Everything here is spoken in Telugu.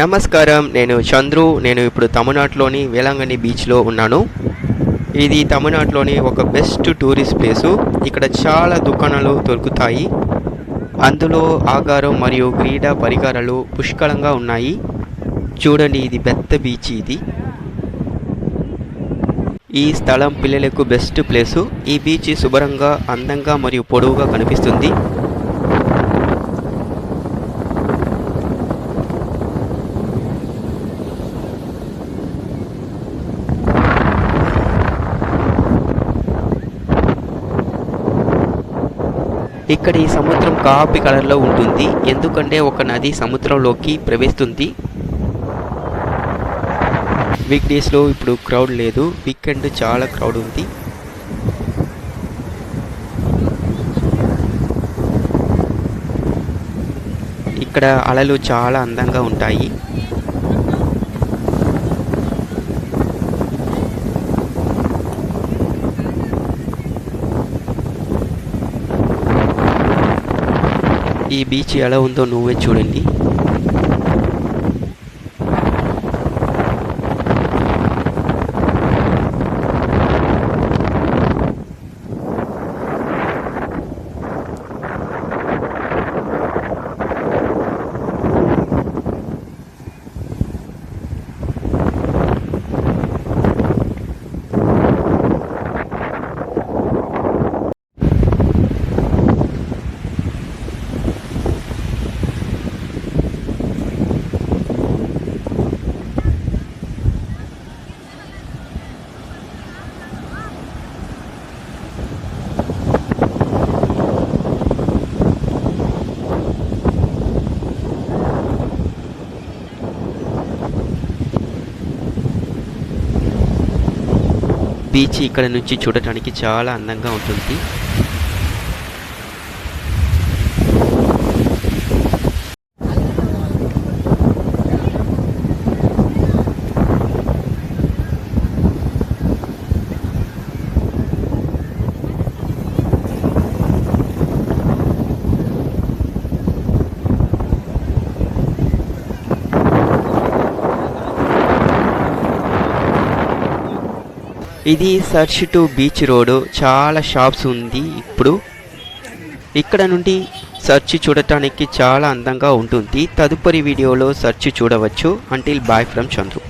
నమస్కారం నేను చంద్రు. నేను ఇప్పుడు తమిళనాడులోని వేలాంగణి బీచ్లో ఉన్నాను. ఇది తమిళనాడులోని ఒక బెస్ట్ టూరిస్ట్ ప్లేసు. ఇక్కడ చాలా దుకాణాలు దొరుకుతాయి. అందులో ఆకారం మరియు క్రీడా పరికరాలు పుష్కలంగా ఉన్నాయి. చూడండి ఇది పెద్ద బీచ్ ఇది. ఈ స్థలం పిల్లలకు బెస్ట్ ప్లేసు. ఈ బీచ్ శుభ్రంగా అందంగా మరియు పొడవుగా కనిపిస్తుంది. ఇక్కడ ఈ సముద్రం కాపి కలర్లో ఉంటుంది. ఎందుకంటే ఒక నది సముద్రంలోకి ప్రవేశిస్తుంది. వీక్ డేస్లో ఇప్పుడు క్రౌడ్ లేదు. వీకెండ్ చాలా క్రౌడ్ ఉంది. ఇక్కడ అలలు చాలా అందంగా ఉంటాయి. ఈ బీచ్ ఎలా ఉందో నువ్వే చూడండి. బీచ్ ఇక్కడ నుంచి చూడటానికి చాలా అందంగా ఉంటుంది. ఇది సర్చ్ టు బీచ్ రోడ్ చాలా షాప్స్ ఉంది ఇప్పుడు. ఇక్కడ నుండి సర్చ్ చూడటానికి చాలా అందంగా ఉంటుంది. తదుపరి వీడియోలో సర్చ్ చూడవచ్చు. Until bye from Chandru